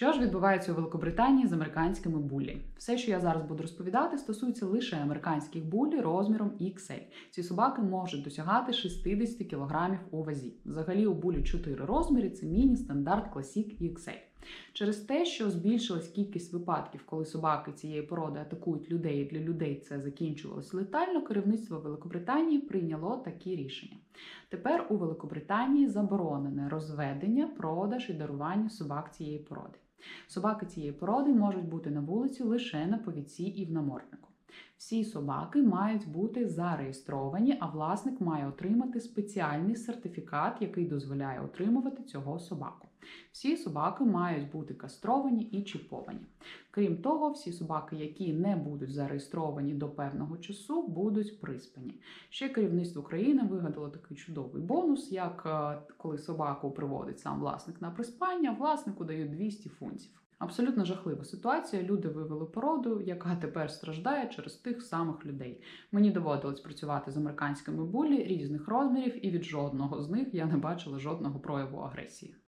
Що ж відбувається у Великобританії з американськими булі? Все, що я зараз буду розповідати, стосується лише американських булі розміром XL. Ці собаки можуть досягати 60 кг у вазі. Взагалі у булі 4 розміри: це міні, стандарт, класік і XL. Через те, що збільшилась кількість випадків, коли собаки цієї породи атакують людей, і для людей це закінчувалось летально. Керівництво Великобританії прийняло такі рішення. Тепер у Великобританії заборонене розведення, продаж і дарування собак цієї породи. Собаки цієї породи можуть бути на вулиці лише на повідці і в наморднику. Всі собаки мають бути зареєстровані, а власник має отримати спеціальний сертифікат, який дозволяє отримувати цього собаку. Всі собаки мають бути кастровані і чіповані. Крім того, всі собаки, які не будуть зареєстровані до певного часу, будуть приспані. Ще керівництво країни вигадало такий чудовий бонус, як е, коли собаку приводить сам власник на приспання, власнику дають 200 фунтів. Абсолютно жахлива ситуація. Люди вивели породу, яка тепер страждає через тих самих людей. Мені доводилось працювати з американськими булі різних розмірів, і від жодного з них я не бачила жодного прояву агресії.